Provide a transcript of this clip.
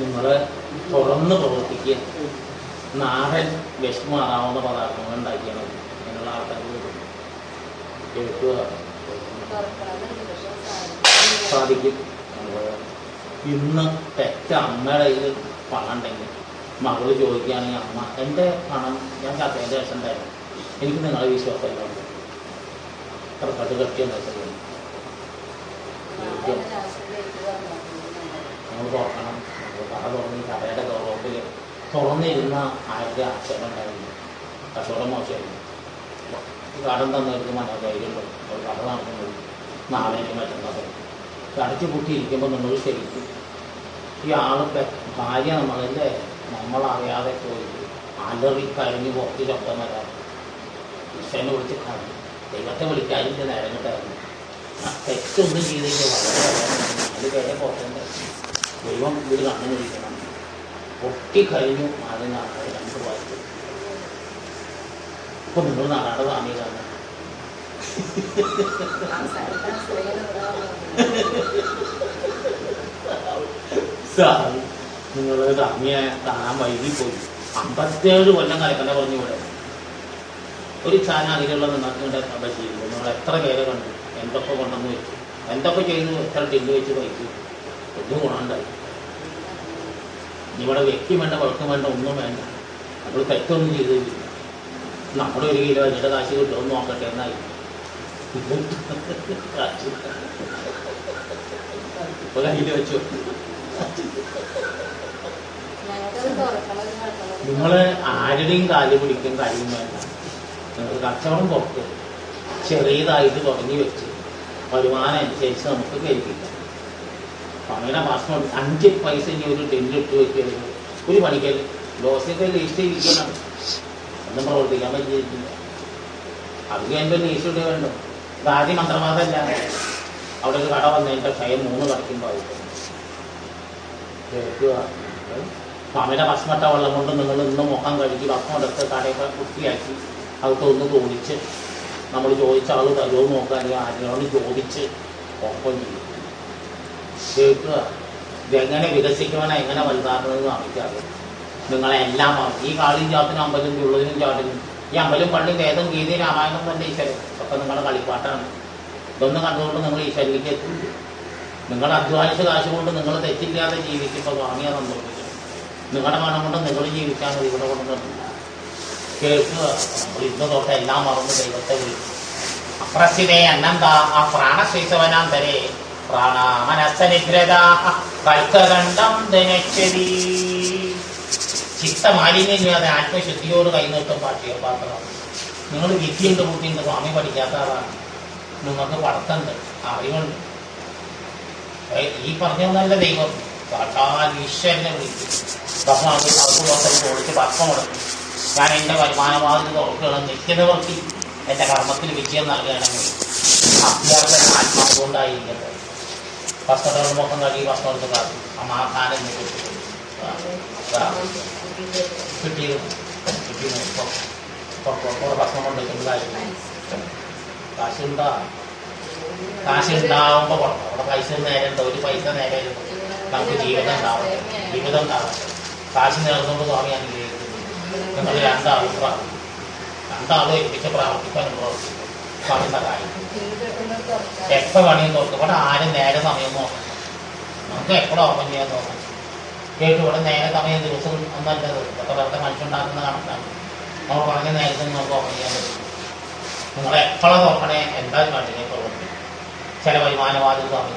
നിങ്ങൾ തുറന്ന് പ്രവർത്തിക്കുക. നാടൻ വിഷമാറാവുന്ന പദാർത്ഥങ്ങൾ ഉണ്ടാക്കിയാൽ മതി അതിനുള്ള ആൾക്കാർ കേൾക്കുക സാധിക്കും. ഇന്ന് തെറ്റ അമ്മയുടെ കയ്യിൽ പണം ഉണ്ടെങ്കിൽ മകൾ ചോദിക്കുകയാണെങ്കിൽ അമ്മ എന്റെ പണം ഞാൻ കത്തേന്റെ ശേഷം ഉണ്ടായിരുന്നു എനിക്ക് നിങ്ങളെ വിശ്വാസമല്ല. അത്ര കടുകട്ടിയെന്ന് വെച്ചത് നമ്മൾ തുറക്കണം നമ്മൾ കട തുറന്ന് കടയുടെ തുറന്നിരുന്ന ആരുടെ ആക്ഷേപം ഉണ്ടായിരുന്നു കച്ചവടം മോശമായിരുന്നു. കടം തന്നവർക്ക് മനോധൈര്യം ഒരു കട നടക്കുന്നത് നാളെയും മറ്റുന്നത് അടച്ചു പൂട്ടിയിരിക്കുമ്പോൾ നമ്മൾ ശരിക്കും ഈ ആളുടെ ഭാര്യ നമ്മളല്ലേ? നമ്മളറിയാതെ പോയി അലറി കഴിഞ്ഞ് പുറത്ത് ശബ്ദം വരാം ഈശ്വരനെ വിളിച്ച് കാണും ദൈവത്തെ വിളിക്കാതിന്റെ നേരം കിട്ടായിരുന്നു തെറ്റൊന്നും ചെയ്തിട്ട് വളരെ അത് പേരെ പോകേണ്ട ദൈവം വീട് തന്നിരിക്കണം പൊട്ടിക്കഴിഞ്ഞു അതിന് നാളെ രണ്ട് വായിച്ചു ഇപ്പൊ നിങ്ങൾ നാടാട് സ്വാമികളാണ് സാറി നിങ്ങൾ സ്വാമിയെ കാണാൻ പോയി. അമ്പത്തേഴ് കൊല്ലം കലക്കണ്ട പറഞ്ഞു ഇവിടെ. ഒരു ചാനാലിലുള്ള നിങ്ങൾക്ക് ഇവിടെ പറ്റിയിരുന്നു നിങ്ങൾ എത്ര പേരെ കണ്ടു? എന്തൊക്കെ കൊണ്ടെന്ന് വെച്ചു? എന്തൊക്കെ ചെയ്തു എത്ര ടില്ല് വെച്ച് കഴിച്ചു ഒന്നും ഗുണമുണ്ടായി ഇവിടെ വ്യക്തി വേണ്ട വഴക്കം വേണ്ട ഒന്നും വേണ്ട. നമ്മൾ തെറ്റൊന്നും ചെയ്തില്ല നമ്മുടെ ഒരു കിലോ അതിന്റെ കാശ് കിട്ടുമെന്ന് നോക്കട്ടെ എന്നായി. ഇപ്പൊ കയ്യിൽ വെച്ചു? നിങ്ങൾ ആരുടെയും കാൽ പിടിക്കും കാര്യം വേണ്ട. നിങ്ങൾ കച്ചവടം പുറത്ത് ചെറിയതായിട്ട് തുടങ്ങി വെച്ച് വരുമാനം അനുസരിച്ച് നമുക്ക് കഴിപ്പിക്കാം അങ്ങനെ ഭക്ഷണം അഞ്ച് പൈസ ഇനി ഒരു ഇട്ട് വെക്കരുത്. ഒരു പണിക്കൽ ദോശയൊക്കെ ലേസ്റ്റ് ഇരിക്കണം ഒന്നും പ്രവർത്തിക്കാൻ പറ്റിയിട്ടില്ല അത് കഴിഞ്ഞ ലേസ്റ്റ് വേണ്ട? ഇത് ആദ്യം മന്ത്രവാദമല്ല. അവിടെ ഒരു കട വന്നതിന്റെ ക്ഷയം മൂന്ന് കടക്കുമ്പോൾ അമ്മയുടെ സ്വാമിയുടെ വെള്ളം കൊണ്ട് നിങ്ങൾ ഇന്ന് മുഖം കഴുകി ഭക്ഷണം എടുത്ത് കടയൊക്കെ വൃത്തിയാക്കി അവർക്ക് ഒന്ന് തോന്നിച്ച് നമ്മൾ ചോദിച്ച ആൾ തരുമോ നോക്കാൻ ആരോട് ചോദിച്ച്. ഒപ്പം ചെയ്യും. കേൾക്കുക ഇതെങ്ങനെ വികസിക്കുവാനാ എങ്ങനെ വലുതാക്കണമെന്ന് അറിയിക്കാറ് നിങ്ങളെല്ലാം. ഈ കാളിയും ചാത്തിനും അമ്പലും ഉള്ളതിനും ചാട്ടിനും ഈ അമ്പലും പള്ളിയും വേദം ഗീതി രാമായണം തന്നെ ഈശ്വരൻ. ഒക്കെ നിങ്ങളുടെ കളിപ്പാട്ടാണ്. ഇതൊന്നും കണ്ടുകൊണ്ട് നിങ്ങൾ ഈശ്വരനിലേക്ക് എത്തില്ല നിങ്ങൾ അധ്വാനിച്ച കാശ് കൊണ്ട് നിങ്ങൾ തെറ്റില്ലാതെ ജീവിക്കുമ്പോൾ സ്വാമിയെ സന്തോഷിക്കും നിങ്ങളുടെ മണം കൊണ്ട് നിങ്ങൾ ജീവിക്കാൻ മതി ഇവിടെ കൊണ്ട് കേൾക്കുക നമ്മൾ ഇന്ന് തൊട്ട് എല്ലാം മറന്ന് ദൈവത്തെ വിളിക്കും. അപ്രസിതേ അന്നന്താ ആ പ്രാണശ്രീസവനാന്തരേ ചിത്തമാലിന്യമില്ലാതെ ആത്മശുദ്ധിയോട് കൈനീട്ടും പാട്ടിയ പാത്രം നിങ്ങൾ വിദ്യയുണ്ട് ബുദ്ധിയുണ്ട് സ്വാമി പഠിക്കാത്ത ആളാണ്. നിങ്ങൾക്ക് പഠിത്തമുണ്ട് അറിവുണ്ട്. ഈ പറഞ്ഞൊന്നല്ല ദൈവം. സാക്ഷാൽ ഈശ്വരനെ വിളിക്കും. ഭക്ഷണം ഭക്ഷണം കൊടുക്കും. ഞാൻ എന്റെ വരുമാനവാദിന് തുറക്കുകയാണ് നിത്യനിവർത്തി എന്റെ കർമ്മത്തിൽ വിജയം നൽകണമെങ്കിൽ അഭ്യർത്ഥന ആത്മാവ് കൊണ്ടായിരിക്കട്ടെ ഭക്ഷണം മുഖം കഴുകി ഭക്ഷണം എടുത്ത് കാത്തു സമാധാനം കിട്ടി കിട്ടിയത് കിട്ടിയത് ഇപ്പം കുറെ ഭക്ഷണം കൊണ്ടിരിക്കുന്നതായിരുന്നു കാശുണ്ടാ കാശുണ്ടാവുമ്പോൾ കൊടുക്കണം അവിടെ പൈസ നേരെ ഉണ്ട് ഒരു പൈസ നേരെ. നമുക്ക് ജീവിതം ഉണ്ടാവും ജീവിതം ഉണ്ടാവും കാശ് നേർന്നുകൊണ്ട് സ്വാമി അനുഗ്രഹിക്കുന്നു നിങ്ങൾ രണ്ടാളും പ്രാർത്ഥിക്കും രണ്ടാളും ഏൽപ്പിച്ച് പ്രാർത്ഥിക്കാനും എപ്പോൾ പണിയും നോക്കും ഇവിടെ ആരും നേരെ സമയം നോക്കണം നമുക്ക് എപ്പോഴും ഓപ്പൺ ചെയ്യാൻ നോക്കണം കേട്ടു ഇവിടെ നേരെ സമയം ദിവസം ഒന്നല്ലത് ഇതൊക്കെ വെറുതെ മനുഷ്യണ്ടാക്കുന്ന കണക്കാണ്. നമ്മൾ പറഞ്ഞ നേരത്തെ നമുക്ക് ഓപ്പൺ ചെയ്യാൻ പറ്റും. നിങ്ങൾ എപ്പോഴാണ് നോക്കണേ? എന്താ വേണ്ടേ പ്രവർത്തിക്കും ചില വരുമാനവാദി സ്വാമി